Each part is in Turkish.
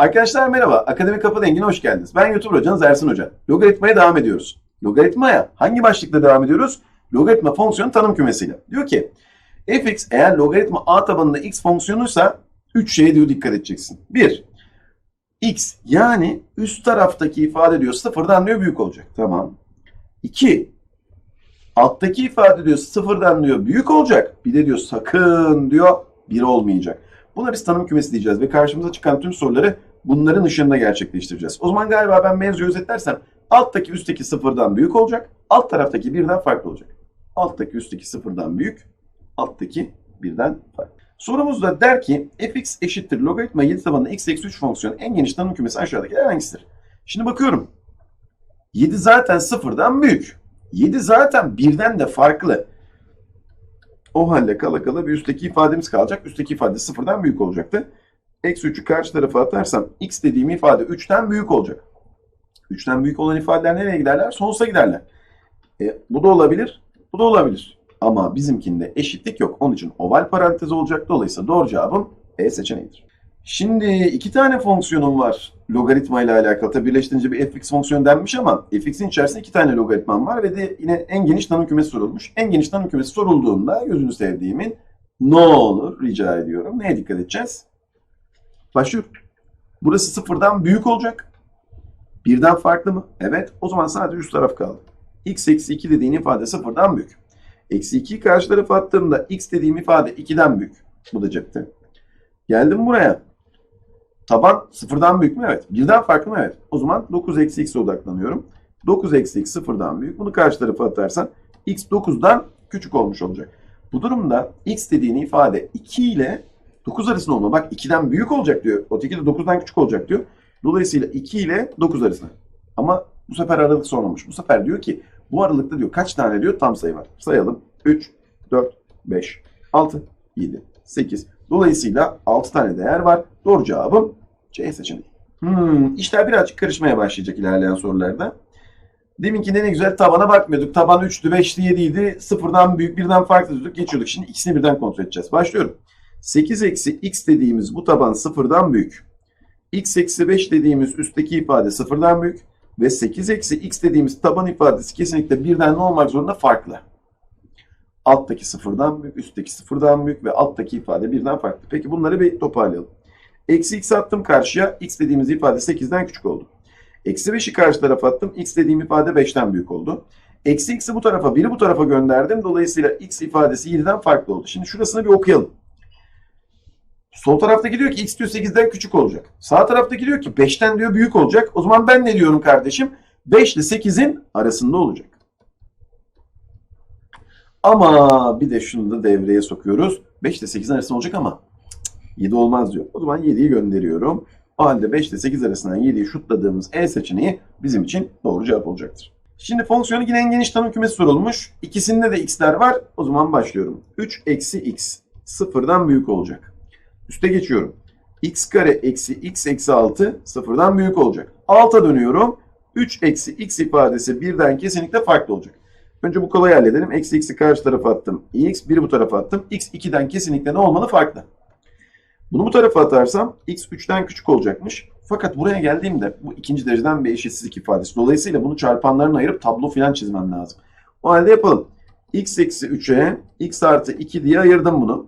Arkadaşlar merhaba. Akademi Kafa Dengi'ne hoş geldiniz. Ben YouTube hocanız Ersin Hoca. Logaritmaya devam ediyoruz. Logaritmaya hangi başlıkta devam ediyoruz? Logaritma fonksiyonu tanım kümesiyle. Diyor ki fx eğer logaritma a tabanında x fonksiyonuysa 3 şeye diyor dikkat edeceksin. 1. x yani üst taraftaki ifade diyor sıfırdan diyor büyük olacak. Tamam. 2. Alttaki ifade diyor sıfırdan diyor büyük olacak. Bir de diyor sakın diyor 1 olmayacak. Buna biz tanım kümesi diyeceğiz ve karşımıza çıkan tüm soruları bunların ışığında gerçekleştireceğiz. O zaman galiba ben mevzuyu özetlersem alttaki üstteki sıfırdan büyük olacak, alt taraftaki birden farklı olacak. Alttaki üstteki sıfırdan büyük, alttaki birden farklı. Sorumuzda der ki fx eşittir logaritma 7 tabanında x eksi 3 fonksiyonu en geniş tanım kümesi aşağıdaki hangisidir? Şimdi bakıyorum. 7 zaten sıfırdan büyük. 7 zaten birden de farklı. O halde kala kala bir üstteki ifademiz kalacak. Üstteki ifade sıfırdan büyük olacaktı. Eksi 3'ü karşı tarafa atarsam x dediğim ifade 3'ten büyük olacak. 3'ten büyük olan ifadeler nereye giderler? Sonsuza giderler. E, bu da olabilir, bu da olabilir. Ama bizimkinde eşitlik yok. Onun için oval parantez olacak. Dolayısıyla doğru cevabım E seçeneğidir. Şimdi iki tane fonksiyonum var logaritma ile alakalı. Tabi birleştirince bir fx fonksiyonu denmiş ama fx'in içerisinde iki tane logaritmam var ve de yine en geniş tanım kümesi sorulmuş. En geniş tanım kümesi sorulduğunda gözünü sevdiğimin ne olur rica ediyorum. Neye dikkat edeceğiz? Başlıyorum. Burası sıfırdan büyük olacak. Birden farklı mı? Evet. O zaman sadece üst taraf kaldı. x eksi 2 dediğin ifade sıfırdan büyük. Eksi 2'yi karşı tarafa attığımda x dediğim ifade 2'den büyük. Bu da cepte. Geldim buraya. Taban sıfırdan büyük mü? Evet. Birden farklı mı? Evet. O zaman 9 eksi x'e odaklanıyorum. 9 eksi x sıfırdan büyük. Bunu karşı tarafa atarsan x 9'dan küçük olmuş olacak. Bu durumda x dediğin ifade 2 ile 9 arasında olma. Bak 2'den büyük olacak diyor. Öteki de 9'dan küçük olacak diyor. Dolayısıyla 2 ile 9 arasında. Ama bu sefer aralık sormamış. Bu sefer diyor ki bu aralıkta diyor kaç tane diyor tam sayı var. Sayalım. 3, 4, 5, 6, 7, 8. Dolayısıyla 6 tane değer var. Doğru cevabım C seçeneği. Hmm, işler birazcık karışmaya başlayacak ilerleyen sorularda. Deminkinde ne güzel tabana bakmıyorduk. Taban 3'tü, 5'ti, 7'ydi. Sıfırdan büyük, birden farklı diyorduk. Geçiyorduk. Şimdi ikisini birden kontrol edeceğiz. Başlıyorum. 8 eksi x dediğimiz bu taban sıfırdan büyük. x eksi 5 dediğimiz üstteki ifade sıfırdan büyük. Ve 8 eksi x dediğimiz taban ifadesi kesinlikle birden ne olmak zorunda farklı. Alttaki sıfırdan büyük, üstteki sıfırdan büyük ve alttaki ifade birden farklı. Peki bunları bir toparlayalım. Eksi x attım karşıya. x dediğimiz ifade 8'den küçük oldu. Eksi 5'i karşı tarafa attım. x dediğim ifade 5'ten büyük oldu. Eksi x'i bu tarafa, 1'i bu tarafa gönderdim. Dolayısıyla x ifadesi 7'den farklı oldu. Şimdi şurasını bir okuyalım. Sol taraftaki diyor ki x diyor 8'den küçük olacak. Sağ taraftaki diyor ki 5'ten diyor büyük olacak. O zaman ben ne diyorum kardeşim? 5 ile 8'in arasında olacak. Ama bir de şunu da devreye sokuyoruz. 5 ile 8'in arasında olacak ama 7 olmaz diyor. O zaman 7'yi gönderiyorum. O halde 5 ile 8 arasından 7'yi şutladığımız E seçeneği bizim için doğru cevap olacaktır. Şimdi fonksiyonu yine en geniş tanım kümesi sorulmuş. İkisinde de x'ler var. O zaman başlıyorum. 3 eksi x sıfırdan büyük olacak. Üste geçiyorum. x kare eksi x eksi 6 sıfırdan büyük olacak. Alta dönüyorum. 3 eksi x ifadesi birden kesinlikle farklı olacak. Önce bu kolayı halledelim. Eksi x'i karşı tarafa attım. x 1'i bu tarafa attım. x 2'den kesinlikle ne olmalı? Farklı. Bunu bu tarafa atarsam x 3'ten küçük olacakmış. Fakat buraya geldiğimde bu ikinci dereceden bir eşitsizlik ifadesi. Dolayısıyla bunu çarpanlarına ayırıp tablo falan çizmem lazım. O halde yapalım. x eksi 3'e x artı 2 diye ayırdım bunu.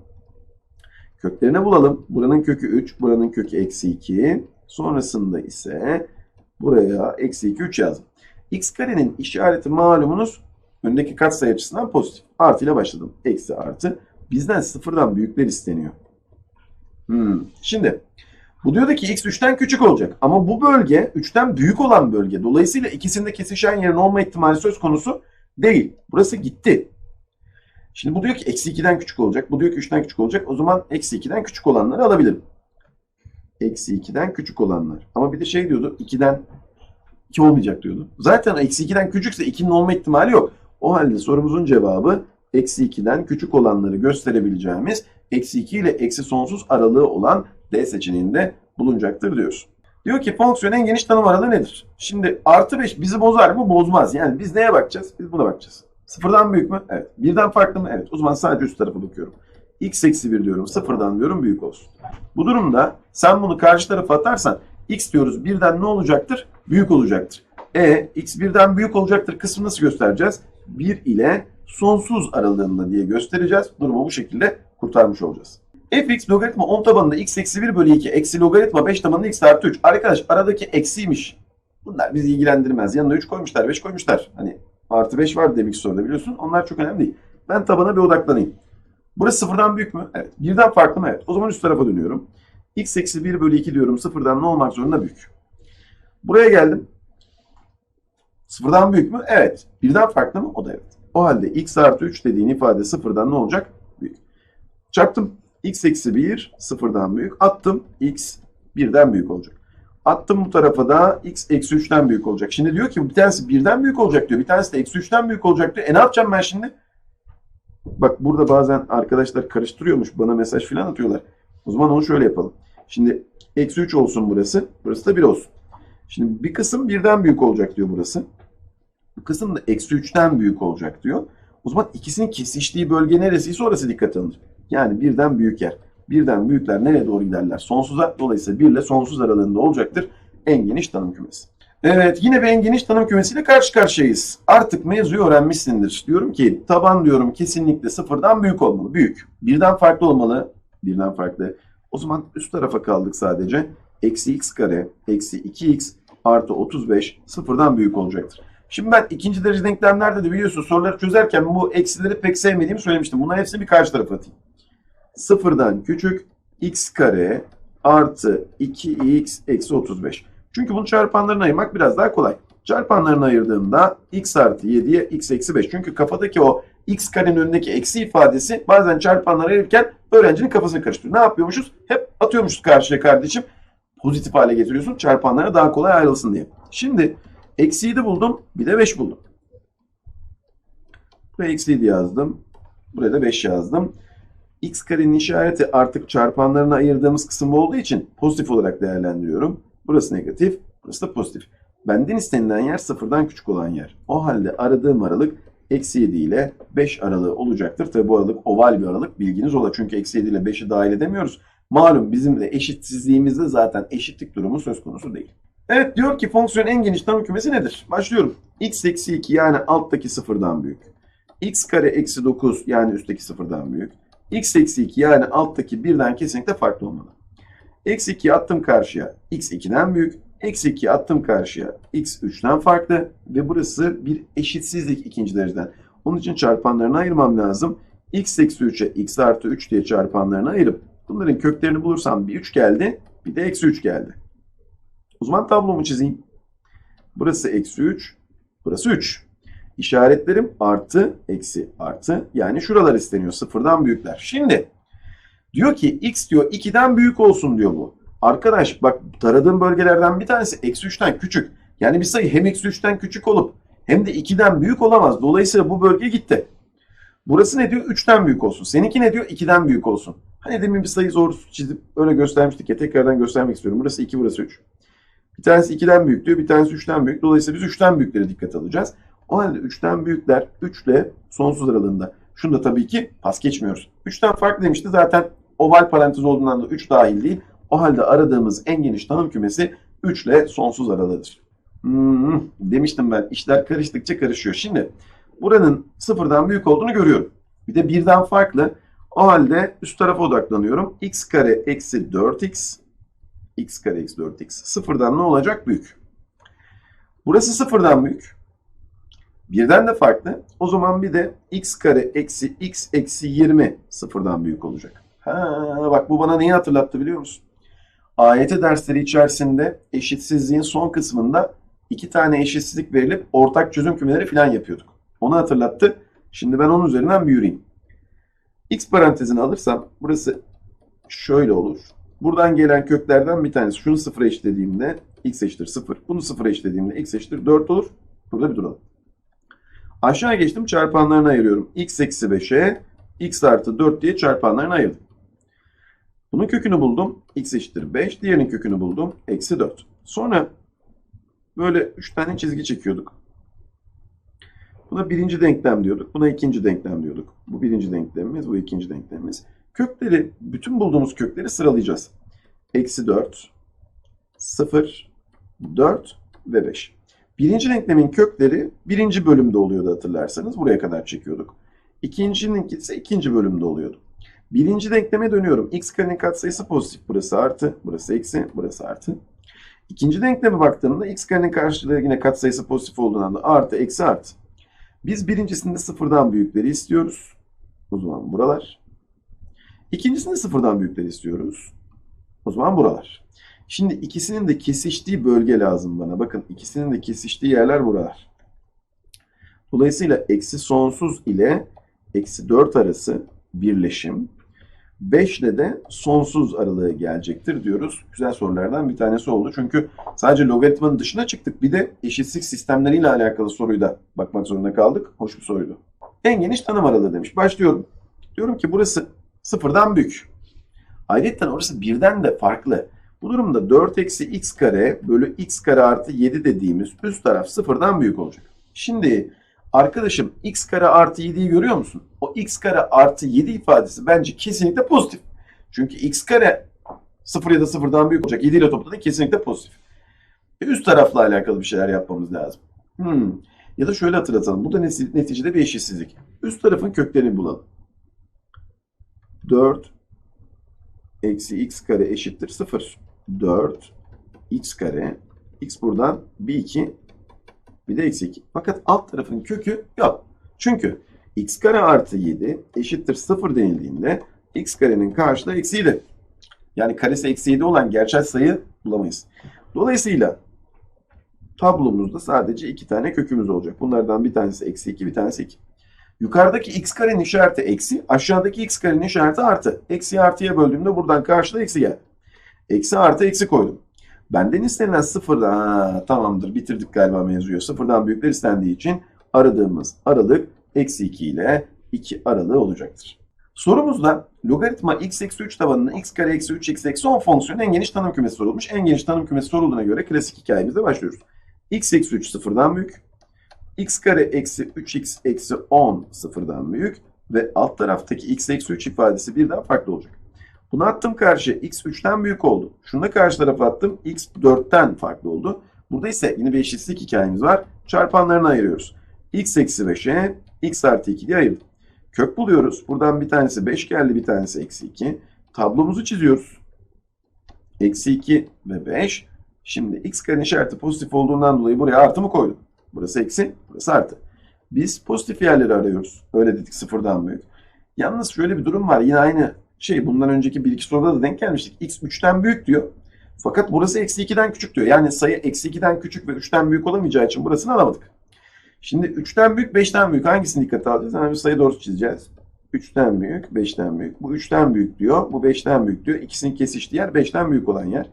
Köklerini bulalım. Buranın kökü 3, buranın kökü eksi 2. Sonrasında ise buraya eksi 2, 3 yazdım. x karenin işareti malumunuz öndeki katsayı açısından pozitif. Artı ile başladım. Eksi artı. Bizden sıfırdan büyükler isteniyor. Hmm. Şimdi bu diyor ki x 3'ten küçük olacak. Ama bu bölge 3'ten büyük olan bölge. Dolayısıyla ikisinde kesişen yerin olma ihtimali söz konusu değil. Burası gitti. Şimdi bu diyor ki eksi 2'den küçük olacak. Bu diyor ki 3'ten küçük olacak. O zaman eksi 2'den küçük olanları alabilirim. Eksi 2'den küçük olanlar. Ama bir de şey diyordu 2'den 2 olmayacak diyordu. Zaten eksi 2'den küçükse 2'nin olma ihtimali yok. O halde sorumuzun cevabı eksi 2'den küçük olanları gösterebileceğimiz eksi 2 ile eksi sonsuz aralığı olan D seçeneğinde bulunacaktır diyoruz. Diyor ki fonksiyon en geniş tanım aralığı nedir? Şimdi artı 5 bizi bozar mı? Bozmaz. Yani biz neye bakacağız? Biz buna bakacağız. Sıfırdan büyük mü? Evet. Birden farklı mı? Evet. O zaman sadece üst tarafa bakıyorum. x eksi 1 diyorum. Sıfırdan diyorum büyük olsun. Bu durumda sen bunu karşı tarafa atarsan x diyoruz birden ne olacaktır? Büyük olacaktır. E x birden büyük olacaktır kısmını nasıl göstereceğiz? 1 ile sonsuz aralığında diye göstereceğiz. Durumu bu şekilde kurtarmış olacağız. fx logaritma 10 tabanında x eksi 1 bölü 2 eksi logaritma 5 tabanında x artı 3. Arkadaş aradaki eksiymiş. Bunlar bizi ilgilendirmez. Yanına 3 koymuşlar 5 koymuşlar. Hani artı 5 var demek soruda biliyorsun. Onlar çok önemli değil. Ben tabana bir odaklanayım. Burası sıfırdan büyük mü? Evet. Birden farklı mı? Evet. O zaman üst tarafa dönüyorum. x eksi 1 bölü 2 diyorum. Sıfırdan ne olmak zorunda? Büyük. Buraya geldim. Sıfırdan büyük mü? Evet. Birden farklı mı? O da evet. O halde x artı 3 dediğin ifade sıfırdan ne olacak? Büyük. Çarptım. x eksi 1 sıfırdan büyük. Attım. x birden büyük olacak. Attım bu tarafa da x eksi 3'ten büyük olacak. Şimdi diyor ki bir tanesi birden büyük olacak diyor. Bir tanesi de eksi 3'ten büyük olacak diyor. E ne yapacağım ben şimdi? Bak burada bazen arkadaşlar karıştırıyormuş. Bana mesaj falan atıyorlar. O zaman onu şöyle yapalım. Şimdi eksi 3 olsun burası. Burası da 1 olsun. Şimdi bir kısım birden büyük olacak diyor burası. Bu kısım da eksi 3'ten büyük olacak diyor. O zaman ikisinin kesiştiği bölge neresiyse orası dikkat alınır. Yani birden büyük yer. Birden büyükler nereye doğru giderler? Sonsuza. Dolayısıyla 1 ile sonsuz aralığında olacaktır en geniş tanım kümesi. Evet yine bir en geniş tanım kümesiyle karşı karşıyayız. Artık mevzuyu öğrenmişsindir. Diyorum ki taban diyorum kesinlikle sıfırdan büyük olmalı. Büyük. Birden farklı olmalı. Birden farklı. O zaman üst tarafa kaldık sadece. Eksi x kare eksi 2x artı 35 sıfırdan büyük olacaktır. Şimdi ben ikinci derece denklemlerde de biliyorsun soruları çözerken bu eksileri pek sevmediğimi söylemiştim. Bunların hepsini bir karşı tarafa atayım. Sıfırdan küçük x kare artı 2x eksi 35. Çünkü bunu çarpanlarına ayırmak biraz daha kolay. Çarpanlarına ayırdığımda x artı 7'ye x eksi 5. Çünkü kafadaki o x karenin önündeki eksi ifadesi bazen çarpanlara ayırırken öğrencinin kafasını karıştırıyor. Ne yapıyormuşuz? Hep atıyormuşuz karşıya kardeşim. Pozitif hale getiriyorsun çarpanlara daha kolay ayrılsın diye. Şimdi eksi 7 buldum bir de 5 buldum. Buraya eksi 7 yazdım. Buraya da 5 yazdım. X karenin işareti artık çarpanlarına ayırdığımız kısım olduğu için pozitif olarak değerlendiriyorum. Burası negatif, burası da pozitif. Benden istenilen yer sıfırdan küçük olan yer. O halde aradığım aralık eksi 7 ile 5 aralığı olacaktır. Tabi bu aralık oval bir aralık bilginiz ola. Çünkü eksi 7 ile 5'i dahil edemiyoruz. Malum bizim de eşitsizliğimizde zaten eşitlik durumu söz konusu değil. Evet diyor ki fonksiyonun en geniş tanım kümesi nedir? Başlıyorum. x eksi 2 yani alttaki sıfırdan büyük. x kare eksi 9 yani üstteki sıfırdan büyük. X eksi 2 yani alttaki birden kesinlikle farklı olmalı. Eksi 2 attım karşıya. X 2'den büyük. Eksi 2 attım karşıya. X 3'ten farklı. Ve burası bir eşitsizlik ikinci dereceden. Onun için çarpanlarını ayırmam lazım. X eksi 3'e X artı 3 diye çarpanlarını ayırıp bunların köklerini bulursam bir 3 geldi. Bir de eksi 3 geldi. O zaman tablomu çizeyim. Burası eksi 3. Burası 3. İşaretlerim artı, eksi, artı. Yani şuralar isteniyor. Sıfırdan büyükler. Şimdi Diyor ki x diyor 2'den büyük olsun diyor bu. Arkadaş bak taradığım bölgelerden bir tanesi eksi 3'ten küçük. Yani bir sayı hem eksi 3'ten küçük olup hem de 2'den büyük olamaz. Dolayısıyla bu bölge gitti. Burası ne diyor? 3'ten büyük olsun. Seninki ne diyor? 2'den büyük olsun. Hani demin bir sayı zor çizip öyle göstermiştik ya tekrardan göstermek istiyorum. Burası 2, burası 3. Bir tanesi 2'den büyük diyor, bir tanesi 3'ten büyük. Dolayısıyla biz 3'ten büyüklere dikkat alacağız. O halde 3'ten büyükler 3 ile sonsuz aralığında. Şunu da tabii ki pas geçmiyoruz. 3'ten farklı demişti zaten oval parantez olduğundan da 3 dahil değil. O halde aradığımız en geniş tanım kümesi 3 ile sonsuz aralığıdır. Hmm, demiştim ben işler karıştıkça karışıyor. Şimdi buranın sıfırdan büyük olduğunu görüyorum. Bir de birden farklı. O halde üst tarafa odaklanıyorum. x kare eksi 4x x kare eksi 4x sıfırdan ne olacak? Büyük. Burası sıfırdan büyük. Birden de farklı. O zaman bir de x kare eksi x eksi 20 sıfırdan büyük olacak. Ha, bak bu bana neyi hatırlattı biliyor musun? AYT dersleri içerisinde eşitsizliğin son kısmında iki tane eşitsizlik verilip ortak çözüm kümeleri falan yapıyorduk. Onu hatırlattı. Şimdi ben onun üzerinden bir yürüyeyim. X parantezini alırsam burası şöyle olur. Buradan gelen köklerden bir tanesi. Şunu sıfıra eşitlediğimde x eşittir 0. Bunu sıfıra eşitlediğimde x eşittir 4 olur. Burada bir duralım. Aşağı geçtim çarpanlarını ayırıyorum. x eksi 5'e x artı 4 diye çarpanlarını ayırdım. Bunun kökünü buldum. X eşittir 5. Diğerinin kökünü buldum. Eksi 4. Sonra böyle 3 tane çizgi çekiyorduk. Buna birinci denklem diyorduk. Buna ikinci denklem diyorduk. Bu birinci denklemimiz, bu ikinci denklemimiz. Kökleri, bütün bulduğumuz kökleri sıralayacağız. Eksi 4, 0, 4 ve 5. Birinci denklemin kökleri birinci bölümde oluyordu hatırlarsanız. Buraya kadar çekiyorduk. İkincininki ise ikinci bölümde oluyordu. Birinci denkleme dönüyorum. x karenin katsayısı pozitif. Burası artı, burası eksi, burası artı. İkinci denkleme baktığımda x karenin karşılığı yine katsayısı pozitif olduğundan da artı, eksi, artı. Biz birincisinde sıfırdan büyükleri istiyoruz. O zaman buralar. İkincisinde sıfırdan büyükleri istiyoruz. O zaman buralar. Şimdi ikisinin de kesiştiği bölge lazım bana. Bakın ikisinin de kesiştiği yerler buralar. Dolayısıyla eksi sonsuz ile eksi 4 arası birleşim. 5 ile de sonsuz aralığı gelecektir diyoruz. Güzel sorulardan bir tanesi oldu. Çünkü sadece logaritmanın dışına çıktık. Bir de eşitsizlik sistemleriyle alakalı soruyu da bakmak zorunda kaldık. Hoş bir soruydu. En geniş tanım aralığı demiş. Başlıyorum. Diyorum ki burası sıfırdan büyük. Ayrıca orası birden de farklı. Bu durumda 4 eksi x kare bölü x kare artı 7 dediğimiz üst taraf sıfırdan büyük olacak. Şimdi arkadaşım x kare artı 7'yi görüyor musun? O x kare artı 7 ifadesi bence kesinlikle pozitif. Çünkü x kare 0 ya da 0'dan büyük olacak. 7 ile topladığında kesinlikle pozitif. Ve üst tarafla alakalı bir şeyler yapmamız lazım. Hmm. Ya da şöyle hatırlatalım. Bu da neti- neticede bir eşitsizlik. Üst tarafın köklerini bulalım. 4 eksi x kare eşittir 0. 4 x kare x buradan bir 2 bir de eksi 2. Fakat alt tarafın kökü yok. Çünkü x kare artı 7 eşittir 0 denildiğinde x karenin karşılığı eksi 7. Yani karesi eksi 7 olan gerçel sayı bulamayız. Dolayısıyla tablomuzda sadece iki tane kökümüz olacak. Bunlardan bir tanesi eksi 2 bir tanesi 2. Yukarıdaki x karenin işareti eksi, aşağıdaki x karenin işareti artı. Eksi artıya böldüğümde buradan karşıda eksi geldi. Eksi artı eksi koydum. Benden istenilen sıfırda ha, tamamdır bitirdik galiba mevzuyu. Sıfırdan büyükler istendiği için aradığımız aralık eksi 2 ile 2 aralığı olacaktır. Sorumuzda logaritma x eksi 3 tabanının x kare eksi 3 x eksi 10 fonksiyonu en geniş tanım kümesi sorulmuş. En geniş tanım kümesi sorulduğuna göre klasik hikayemizde başlıyoruz. x eksi 3 sıfırdan büyük. x kare eksi 3x eksi 10 sıfırdan büyük. Ve alt taraftaki x eksi 3 ifadesi birden farklı olacak. Bunu attım karşıya. X 3'ten büyük oldu. Şunu da karşı tarafa attım. X 4'ten farklı oldu. Burada ise yine bir eşitsizlik hikayemiz var. Çarpanlarını ayırıyoruz. X eksi 5'e X artı 2 diye ayırdım. Kök buluyoruz. Buradan bir tanesi 5 geldi. Bir tanesi eksi 2. Tablomuzu çiziyoruz. Eksi 2 ve 5. Şimdi X karenin işareti pozitif olduğundan dolayı buraya artı mı koydum? Burası eksi, burası artı. Biz pozitif yerleri arıyoruz. Öyle dedik sıfırdan büyük. Yalnız şöyle bir durum var. Yine aynı şey bundan önceki bir iki soruda da denk gelmiştik. X 3'ten büyük diyor. Fakat burası eksi 2'den küçük diyor. Yani sayı eksi 2'den küçük ve 3'ten büyük olamayacağı için burasını alamadık. Şimdi 3'ten büyük 5'ten büyük hangisini dikkate alacağız? Hemen bir sayı doğrusu çizeceğiz. 3'ten büyük 5'ten büyük. Bu 3'ten büyük diyor. Bu 5'ten büyük diyor. İkisinin kesiştiği yer 5'ten büyük olan yer.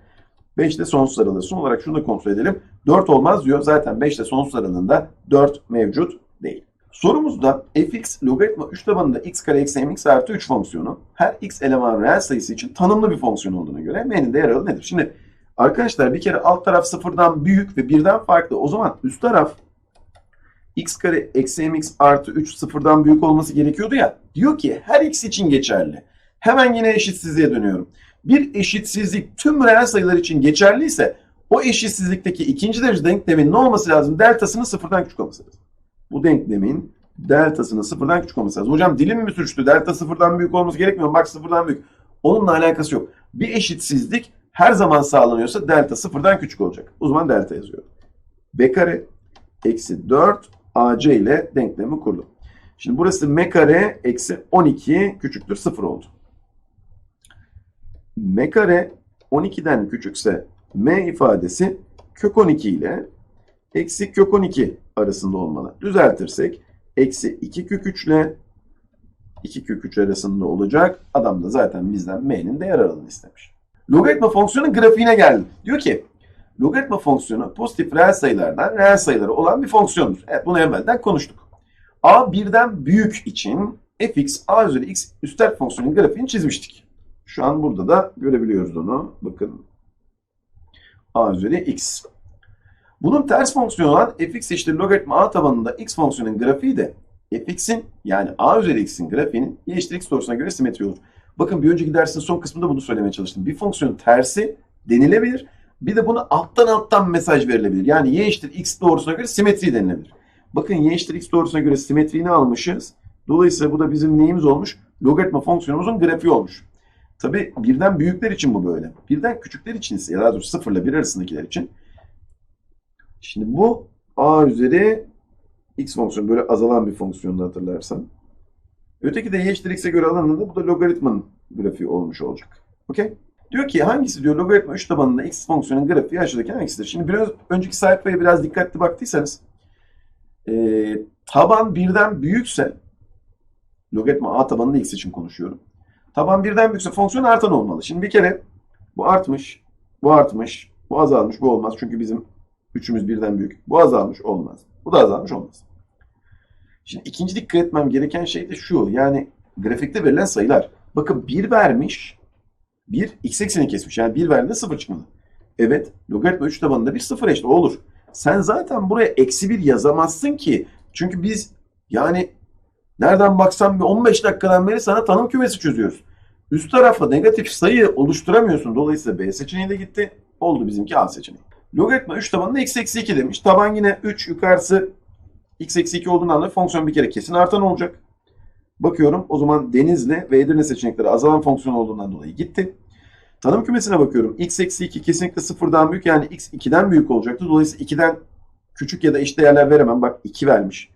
5 de sonsuz aralığı. Son olarak şunu da kontrol edelim. 4 olmaz diyor. Zaten 5 de sonsuz aralığında 4 mevcut değil. Sorumuzda fx logaritma 3 tabanında x kare eksi mx artı 3 fonksiyonu her x eleman reel sayısı için tanımlı bir fonksiyon olduğuna göre m'nin değer aralığı nedir? Şimdi arkadaşlar bir kere alt taraf sıfırdan büyük ve birden farklı. O zaman üst taraf x kare eksi mx artı 3 sıfırdan büyük olması gerekiyordu ya. Diyor ki her x için geçerli. Hemen yine eşitsizliğe dönüyorum. Bir eşitsizlik tüm reel sayılar için geçerliyse o eşitsizlikteki ikinci derece denklemin ne olması lazım? Deltasının sıfırdan küçük olması lazım bu denklemin deltasının sıfırdan küçük olması lazım. Hocam dilim mi sürçtü? Delta sıfırdan büyük olması gerekmiyor. Bak sıfırdan büyük. Onunla alakası yok. Bir eşitsizlik her zaman sağlanıyorsa delta sıfırdan küçük olacak. O zaman delta yazıyor. B kare eksi 4 AC ile denklemi kurdum. Şimdi burası M kare eksi 12 küçüktür 0 oldu. M kare 12'den küçükse M ifadesi kök 12 ile eksi kök 12 arasında olmalı. Düzeltirsek eksi 2 kök 3 ile 2 kök 3 arasında olacak. Adam da zaten bizden m'nin değer aralığını istemiş. Logaritma fonksiyonun grafiğine geldim. Diyor ki logaritma fonksiyonu pozitif reel sayılardan reel sayıları olan bir fonksiyondur. Evet bunu evvelden konuştuk. a birden büyük için fx a üzeri x üstel fonksiyonun grafiğini çizmiştik. Şu an burada da görebiliyoruz onu. Bakın a üzeri x. Bunun ters fonksiyonu olan fx eşittir logaritma a tabanında x fonksiyonun grafiği de fx'in yani a üzeri x'in grafiğinin y eşittir x doğrusuna göre simetri olur. Bakın bir önceki dersin son kısmında bunu söylemeye çalıştım. Bir fonksiyonun tersi denilebilir Bir de bunu alttan alttan mesaj verilebilir. Yani y eşittir x doğrusuna göre simetri denilebilir. Bakın y eşittir x doğrusuna göre simetriğini almışız. Dolayısıyla bu da bizim neyimiz olmuş? Logaritma fonksiyonumuzun grafiği olmuş. Tabi birden büyükler için bu böyle. Birden küçükler için ise ya 0 ile 1 arasındakiler için. Şimdi bu a üzeri x fonksiyonu böyle azalan bir fonksiyonda hatırlarsan. Öteki de eşittir x'e göre alındığında bu da logaritmanın grafiği olmuş olacak. Okey? Diyor ki hangisi diyor logaritma 3 tabanında x fonksiyonun grafiği aşağıdaki hangisidir? Şimdi biraz önceki sayfaya biraz dikkatli baktıysanız e, taban birden büyükse logaritma a tabanında x için konuşuyorum. Taban birden büyükse fonksiyon artan olmalı. Şimdi bir kere bu artmış, bu artmış, bu azalmış, bu olmaz. Çünkü bizim üçümüz birden büyük. Bu azalmış olmaz. Bu da azalmış olmaz. Şimdi ikinci dikkat etmem gereken şey de şu. Yani grafikte verilen sayılar. Bakın 1 vermiş, 1 x eksenini kesmiş. Yani 1 verdiğinde 0 çıkmalı. Evet, logaritma 3 tabanında bir 0 eşit. O olur. Sen zaten buraya eksi 1 yazamazsın ki. Çünkü biz yani nereden baksan bir 15 dakikadan beri sana tanım kümesi çözüyoruz. Üst tarafa negatif sayı oluşturamıyorsun. Dolayısıyla B seçeneği de gitti. Oldu bizimki A seçeneği. Logaritma 3 tabanında x eksi 2 demiş. Taban yine 3 yukarısı x eksi 2 olduğundan dolayı fonksiyon bir kere kesin artan olacak. Bakıyorum o zaman Denizli ve Edirne seçenekleri azalan fonksiyon olduğundan dolayı gitti. Tanım kümesine bakıyorum. x eksi 2 kesinlikle sıfırdan büyük yani x 2'den büyük olacaktı. Dolayısıyla 2'den küçük ya da eşit değerler veremem. Bak 2 vermiş.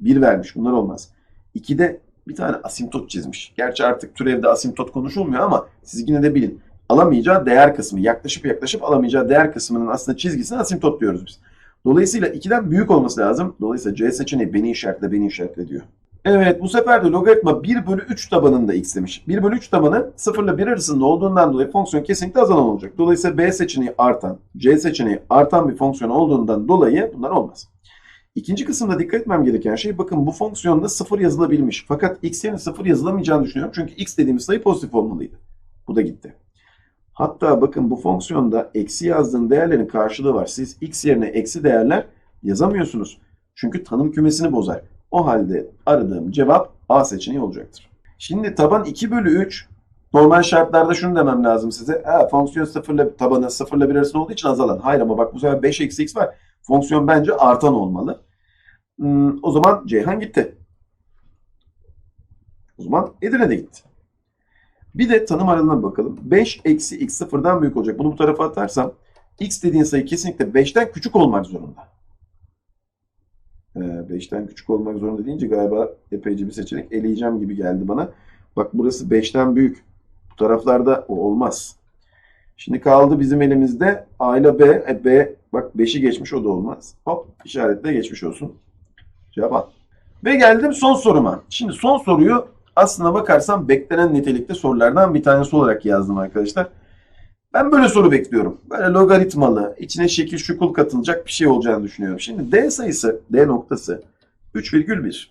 1 vermiş. Bunlar olmaz. 2'de bir tane asimtot çizmiş. Gerçi artık türevde asimtot konuşulmuyor ama siz yine de bilin. Alamayacağı değer kısmı, yaklaşıp yaklaşıp alamayacağı değer kısmının aslında çizgisine asimtot diyoruz biz. Dolayısıyla 2'den büyük olması lazım. Dolayısıyla C seçeneği beni işaretle, beni işaretle diyor. Evet bu sefer de logaritma 1 bölü 3 tabanında x demiş. 1 bölü 3 tabanı 0 ile 1 arasında olduğundan dolayı fonksiyon kesinlikle azalan olacak. Dolayısıyla B seçeneği artan, C seçeneği artan bir fonksiyon olduğundan dolayı bunlar olmaz. İkinci kısımda dikkat etmem gereken şey bakın bu fonksiyonda 0 yazılabilmiş. Fakat x yerine 0 yazılamayacağını düşünüyorum. Çünkü x dediğimiz sayı pozitif olmalıydı. Bu da gitti. Hatta bakın bu fonksiyonda eksi yazdığın değerlerin karşılığı var. Siz x yerine eksi değerler yazamıyorsunuz. Çünkü tanım kümesini bozar. O halde aradığım cevap A seçeneği olacaktır. Şimdi taban 2 bölü 3 normal şartlarda şunu demem lazım size. Ha, fonksiyon 0 ile tabanı 0 ile 1 arasında olduğu için azalan. Hayır ama bak bu sefer 5 eksi x var. Fonksiyon bence artan olmalı. Hmm, o zaman Ceyhan gitti. O zaman Edirne de gitti. Bir de tanım aralığına bakalım. 5 eksi x sıfırdan büyük olacak. Bunu bu tarafa atarsam x dediğin sayı kesinlikle 5'ten küçük olmak zorunda. 5'ten küçük olmak zorunda deyince galiba epeyce bir seçenek eleyeceğim gibi geldi bana. Bak burası 5'ten büyük. Bu taraflarda o olmaz. Şimdi kaldı bizim elimizde A ile B. E, B bak 5'i geçmiş o da olmaz. Hop işaretle geçmiş olsun. Cevap. Ve geldim son soruma. Şimdi son soruyu aslına bakarsam beklenen nitelikte sorulardan bir tanesi olarak yazdım arkadaşlar. Ben böyle soru bekliyorum. Böyle logaritmalı, içine şekil şukul katılacak bir şey olacağını düşünüyorum. Şimdi d sayısı, d noktası 3,1.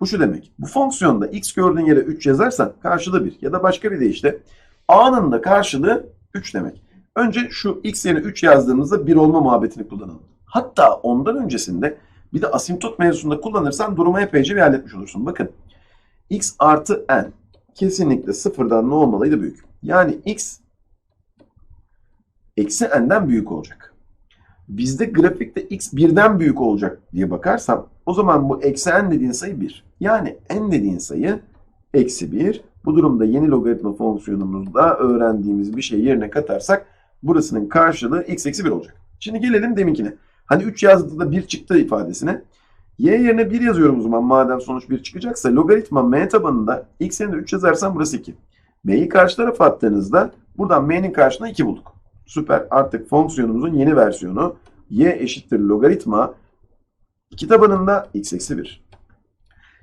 Bu şu demek. Bu fonksiyonda x gördüğün yere 3 yazarsan karşılığı 1 ya da başka bir deyişle a'nın da karşılığı 3 demek. Önce şu x yerine 3 yazdığımızda 1 olma muhabbetini kullanalım. Hatta ondan öncesinde bir de asimtot mevzusunda kullanırsan durumu epeyce bir halletmiş olursun. Bakın x artı n kesinlikle sıfırdan ne olmalıydı büyük. Yani x eksi n'den büyük olacak. Bizde grafikte x birden büyük olacak diye bakarsam o zaman bu eksi n dediğin sayı 1. Yani n dediğin sayı eksi 1. Bu durumda yeni logaritma fonksiyonumuzda öğrendiğimiz bir şey yerine katarsak burasının karşılığı x eksi 1 olacak. Şimdi gelelim deminkine. Hani 3 yazdığında 1 çıktı ifadesine. Y yerine 1 yazıyorum o zaman madem sonuç 1 çıkacaksa logaritma m tabanında x yerine 3 yazarsam burası 2. M'yi karşı tarafa attığınızda buradan m'nin karşılığına 2 bulduk. Süper. Artık fonksiyonumuzun yeni versiyonu y eşittir logaritma 2 tabanında x eksi 1.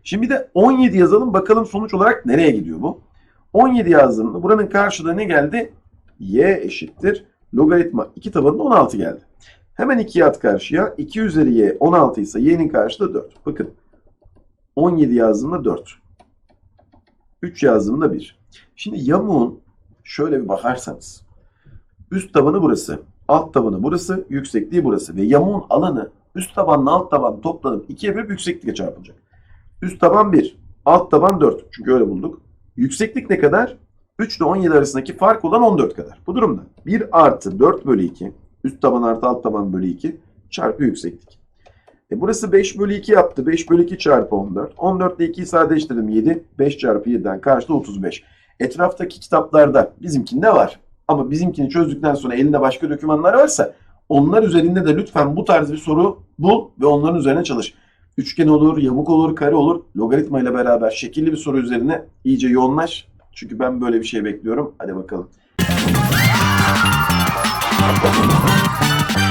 Şimdi de 17 yazalım. Bakalım sonuç olarak nereye gidiyor bu? 17 yazdığımda buranın karşılığı ne geldi? y eşittir logaritma 2 tabanında 16 geldi. Hemen 2'ye at karşıya. 2 üzeri y 16 ise y'nin karşılığı 4. Bakın 17 yazdığımda 4. 3 yazdığımda 1. Şimdi yamuğun şöyle bir bakarsanız Üst tabanı burası. Alt tabanı burası. Yüksekliği burası. Ve yamuğun alanı üst tabanla alt taban toplanıp ikiye bölüp yükseklikle çarpılacak. Üst taban 1. Alt taban 4. Çünkü öyle bulduk. Yükseklik ne kadar? 3 ile 17 arasındaki fark olan 14 kadar. Bu durumda 1 artı 4 bölü 2 Üst taban artı alt taban bölü 2 çarpı yükseklik. E burası 5 bölü 2 yaptı. 5 bölü 2 çarpı 14. 14 ile 2'yi sadeleştirdim 7. 5 çarpı 7'den karşıda 35. Etraftaki kitaplarda bizimkinde var. Ama bizimkini çözdükten sonra elinde başka dokümanlar varsa onlar üzerinde de lütfen bu tarz bir soru bul ve onların üzerine çalış. Üçgen olur, yamuk olur, kare olur. Logaritma ile beraber şekilli bir soru üzerine iyice yoğunlaş. Çünkü ben böyle bir şey bekliyorum. Hadi bakalım. なるほど。